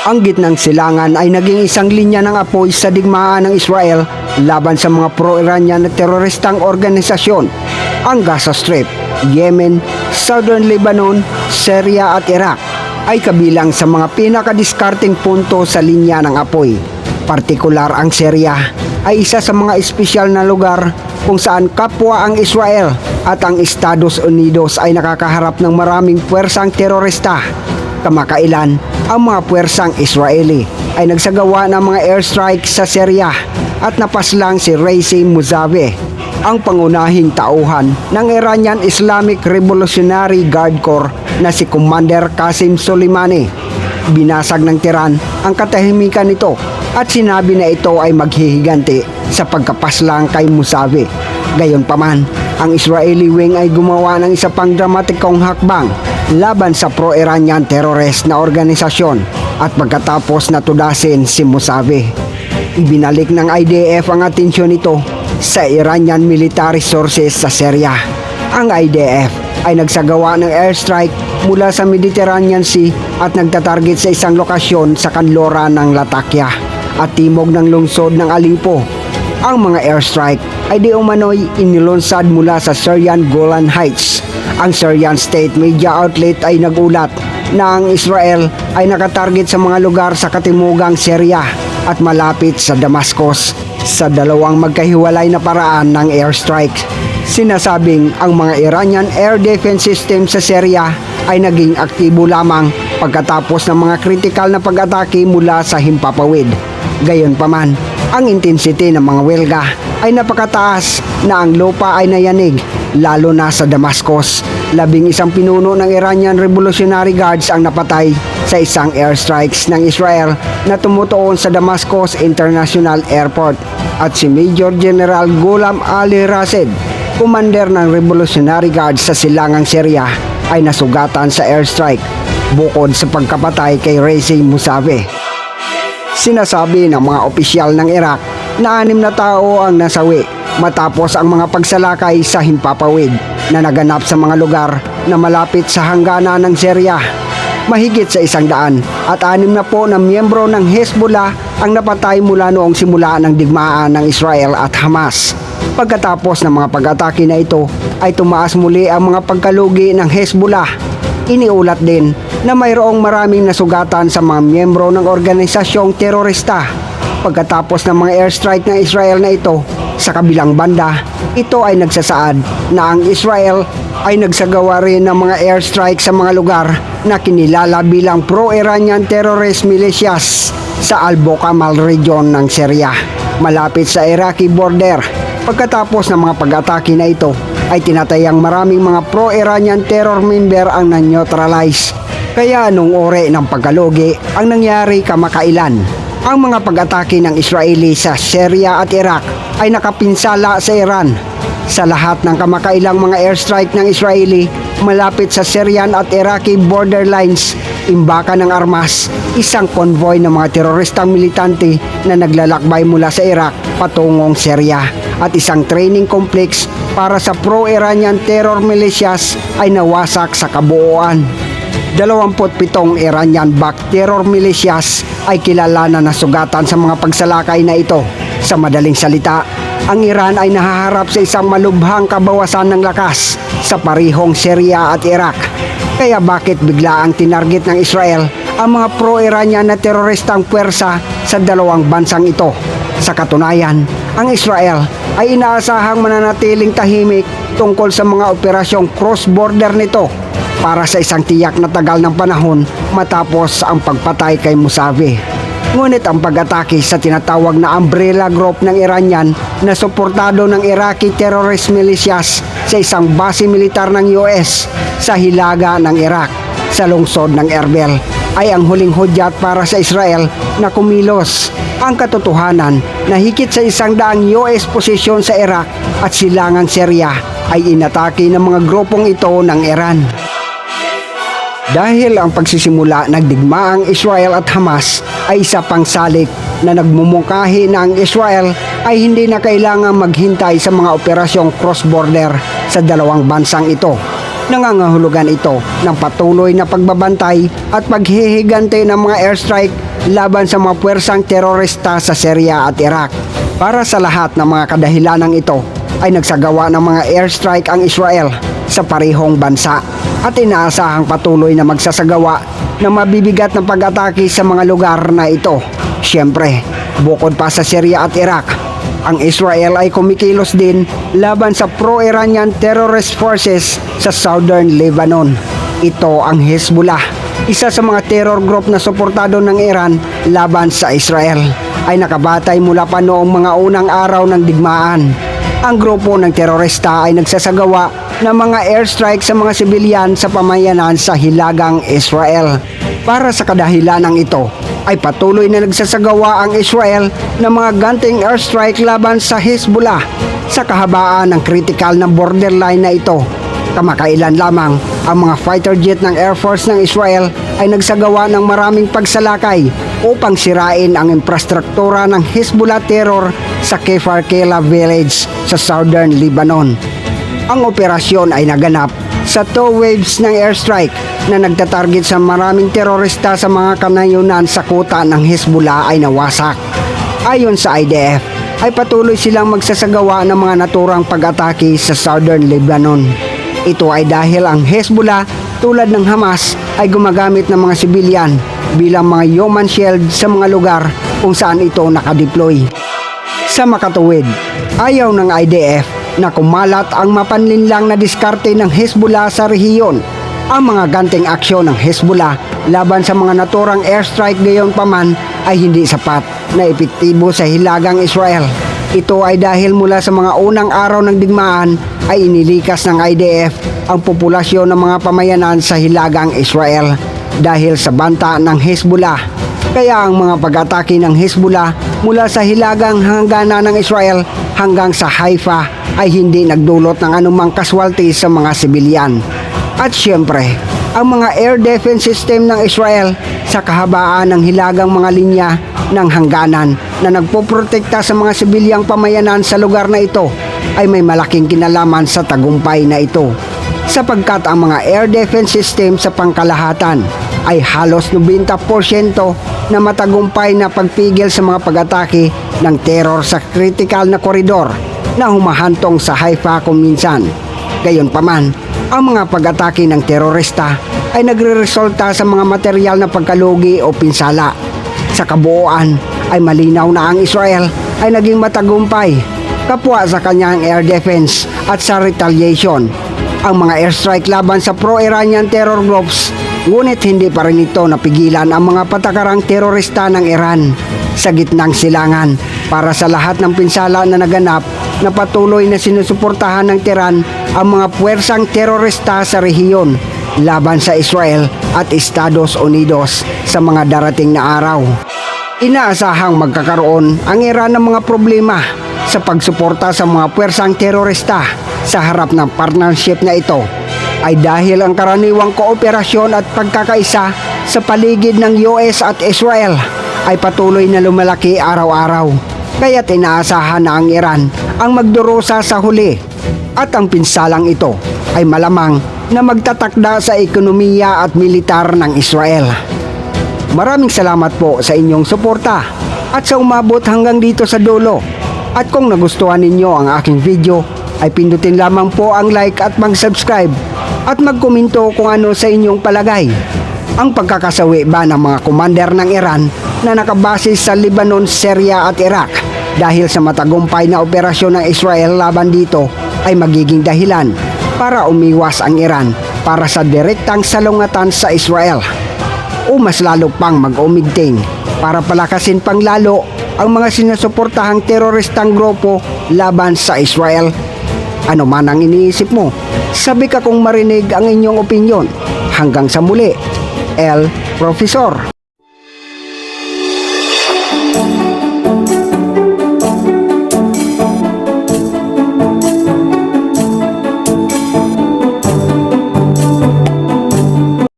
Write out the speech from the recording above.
Ang gitnang silangan ay naging isang linya ng apoy sa digmaan ng Israel laban sa mga pro-Iranian na teroristang organisasyon. Ang Gaza Strip, Yemen, Southern Lebanon, Syria at Iraq ay kabilang sa mga pinakadiskarting punto sa linya ng apoy. Partikular ang Syria ay isa sa mga espesyal na lugar kung saan kapwa ang Israel at ang Estados Unidos ay nakakaharap ng maraming puwersang terorista. Kamakailan, ang mga puwersang Israeli ay nagsagawa ng mga airstrike sa Syria at napaslang si Raisi Muzavi, ang pangunahing tauhan ng Iranian Islamic Revolutionary Guard Corps na si Commander Qasim Soleimani. Binasag ng Tiran ang katahimikan nito at sinabi na ito ay maghihiganti sa pagkapaslang kay Musavi. Gayonpaman, ang Israeli wing ay gumawa ng isa pang dramatikong hakbang laban sa pro-Iranian terrorist na organisasyon at pagkatapos natudasin si Musavi. Ibinalik ng IDF ang atensyon nito sa Iranian military sources sa Syria. Ang IDF ay nagsagawa ng airstrike mula sa Mediterranean Sea at nagtatarget sa isang lokasyon sa kanlora ng Latakia at timog ng lungsod ng Aleppo. Ang mga airstrike ay di umano'y inilunsad mula sa Syrian Golan Heights. Ang Syrian State Media Outlet ay nagulat na ang Israel ay nakatarget sa mga lugar sa katimugang Syria at malapit sa Damascus sa dalawang magkahiwalay na paraan ng airstrike. Sinasabing ang mga Iranian air defense system sa Syria ay naging aktibo lamang pagkatapos ng mga kritikal na pag-atake mula sa himpapawid. Gayonpaman, ang intensity ng mga welga ay napakataas na ang lupa ay nayanig lalo na sa Damascus. Labing isang pinuno ng Iranian Revolutionary Guards ang napatay sa isang airstrikes ng Israel na tumutuon sa Damascus International Airport at si Major General Ghulam Ali Rasid, commander ng Revolutionary Guards sa silangang Syria, ay nasugatan sa airstrike bukod sa pagkapatay kay Raisi Musavi. Sinasabi ng mga opisyal ng Iraq na anim na tao ang nasawi matapos ang mga pagsalakay sa himpapawid na naganap sa mga lugar na malapit sa hangganan ng Syria. Mahigit sa isang daan at anim na po na miyembro ng Hezbollah ang napatay mula noong simula ng digmaan ng Israel at Hamas. Pagkatapos ng mga pag-atake na ito ay tumaas muli ang mga pagkalugi ng Hezbollah Iniulat din na mayroong maraming nasugatan sa mga miyembro ng organisasyong terorista. Pagkatapos ng mga airstrike ng Israel na ito, sa kabilang banda, ito ay nagsasaad na ang Israel ay nagsagawa rin ng mga airstrike sa mga lugar na kinilala bilang pro-Iranian terrorist militias sa Al-Bokamal region ng Syria, malapit sa Iraqi border. Pagkatapos ng mga pag-atake na ito, ay tinatayang maraming mga pro-Iranian terror member ang na-neutralize. Kaya nung ore ng pagkalugi ang nangyari kamakailan. Ang mga pag-atake ng Israeli sa Syria at Iraq ay nakapinsala sa Iran. Sa lahat ng kamakailang mga airstrike ng Israeli malapit sa Syrian at Iraqi borderlines, imbaka ng armas, isang konvoy ng mga teroristang militante na naglalakbay mula sa Iraq patungong Syria at isang training complex para sa pro-Iranian terror militias ay nawasak sa kabuuan. 27 Iranian-backed terror militias ay kilala na nasugatan sa mga pagsalakay na ito. Sa madaling salita, ang Iran ay nahaharap sa isang malubhang kabawasan ng lakas sa parihong Syria at Iraq. Kaya bakit bigla ang tinarget ng Israel ang mga pro-Iranian na teroristang puwersa sa dalawang bansang ito? Sa katunayan, ang Israel ay inaasahang mananatiling tahimik tungkol sa mga operasyong cross-border nito para sa isang tiyak na tagal ng panahon matapos ang pagpatay kay Musavi. Ngunit ang pag-atake sa tinatawag na umbrella group ng Iranian na suportado ng Iraqi terrorist militias sa isang base militar ng US sa hilaga ng Iraq sa lungsod ng Erbil ay ang huling hudyat para sa Israel na kumilos. Ang katotohanan na higit sa isang daang US posisyon sa Iraq at silangang Syria ay inatake ng mga grupong ito ng Iran. Dahil ang pagsisimula ng digmaang Israel at Hamas ay isa pang salik na nagmumungkahi na ang Israel ay hindi na kailangang maghintay sa mga operasyong cross-border sa dalawang bansang ito. Nangangahulugan ito ng patuloy na pagbabantay at paghihigante ng mga airstrike laban sa mga puwersang terorista sa Syria at Iraq. Para sa lahat ng mga kadahilanang ito ay nagsagawa ng mga airstrike ang Israel sa parehong bansa at inaasahang patuloy na magsasagawa ng mabibigat na pag-atake sa mga lugar na ito. Siyempre, bukod pa sa Syria at Iraq, ang Israel ay kumikilos din laban sa pro-Iranian terrorist forces sa southern Lebanon. Ito ang Hezbollah, isa sa mga terror group na suportado ng Iran laban sa Israel. Ay nakabatay mula pa noong mga unang araw ng digmaan. Ang grupo ng terorista ay nagsasagawa ng mga airstrike sa mga sibilyan sa pamayanan sa Hilagang Israel. Para sa kadahilanang ito, ay patuloy na nagsasagawa ang Israel ng mga ganting airstrike laban sa Hezbollah sa kahabaan ng critical na borderline na ito. Kamakailan lamang, ang mga fighter jet ng Air Force ng Israel ay nagsagawa ng maraming pagsalakay upang sirain ang infrastruktura ng Hezbollah terror sa Kefar Kela village sa southern Lebanon. Ang operasyon ay naganap sa two waves ng airstrike na nagtatarget sa maraming terorista sa mga kanayunan sa kuta ng Hezbollah ay nawasak. Ayon sa IDF, ay patuloy silang magsasagawa ng mga naturang pag-atake sa southern Lebanon. Ito ay dahil ang Hezbollah tulad ng Hamas ay gumagamit ng mga sibilyan bilang mga human shield sa mga lugar kung saan ito nakadeploy. Sa makatuwid, ayaw ng IDF na kumalat ang mapanlinlang na diskarte ng Hezbollah sa rehiyon. Ang mga ganting aksyon ng Hezbollah laban sa mga naturang airstrike gayon paman ay hindi sapat na epektibo sa hilagang Israel. Ito ay dahil mula sa mga unang araw ng digmaan ay inilikas ng IDF ang populasyon ng mga pamayanan sa hilagang Israel dahil sa banta ng Hezbollah. Kaya ang mga pag-atake ng Hezbollah mula sa hilagang hangganan ng Israel hanggang sa Haifa ay hindi nagdulot ng anumang kaswalti sa mga sibilyan. At siyempre, ang mga air defense system ng Israel sa kahabaan ng hilagang mga linya ng hangganan na nagpoprotekta sa mga sibilyang pamayanan sa lugar na ito ay may malaking kinalaman sa tagumpay na ito sapagkat ang mga air defense system sa pangkalahatan ay halos 90% na matagumpay na pagpigil sa mga pag-atake ng terror sa critical na koridor na humahantong sa Haifa kung minsan. Gayunpaman, ang mga pag-atake ng terorista ay nagre-resulta sa mga material na pagkalugi o pinsala. Sa kabuuan ay malinaw na ang Israel ay naging matagumpay kapwa sa kanyang air defense at sa retaliation. Ang mga airstrike laban sa pro-Iranian terror groups ngunit hindi pa rin ito napigilan ang mga patakarang terorista ng Iran sa gitnang silangan para sa lahat ng pinsala na naganap na patuloy na sinusuportahan ng Tehran ang mga puwersang terorista sa rehiyon laban sa Israel at Estados Unidos sa mga darating na araw. Inaasahang magkakaroon ang Iran ng mga problema sa pagsuporta sa mga puwersang terorista sa harap ng partnership na ito ay dahil ang karaniwang kooperasyon at pagkakaisa sa paligid ng US at Israel ay patuloy na lumalaki araw-araw. Kaya't inaasahan na ang Iran ang magdurusa sa huli at ang pinsalang ito ay malamang na magtatakda sa ekonomiya at militar ng Israel. Maraming salamat po sa inyong suporta at sa umabot hanggang dito sa dulo. At kung nagustuhan ninyo ang aking video, ay pindutin lamang po ang like at mag-subscribe at magkomento kung ano sa inyong palagay. Ang pagkakasawi ba ng mga commander ng Iran na nakabase sa Lebanon, Syria at Iraq dahil sa matagumpay na operasyon ng Israel laban dito ay magiging dahilan para umiwas ang Iran para sa direktang salungatan sa Israel o mas lalo pang mag-umigting para palakasin pang lalo ang mga sinusuportahang teroristang grupo laban sa Israel. Ano man ang iniisip mo, sabi ka kung marinig ang inyong opinyon. Hanggang sa muli, El Profesor.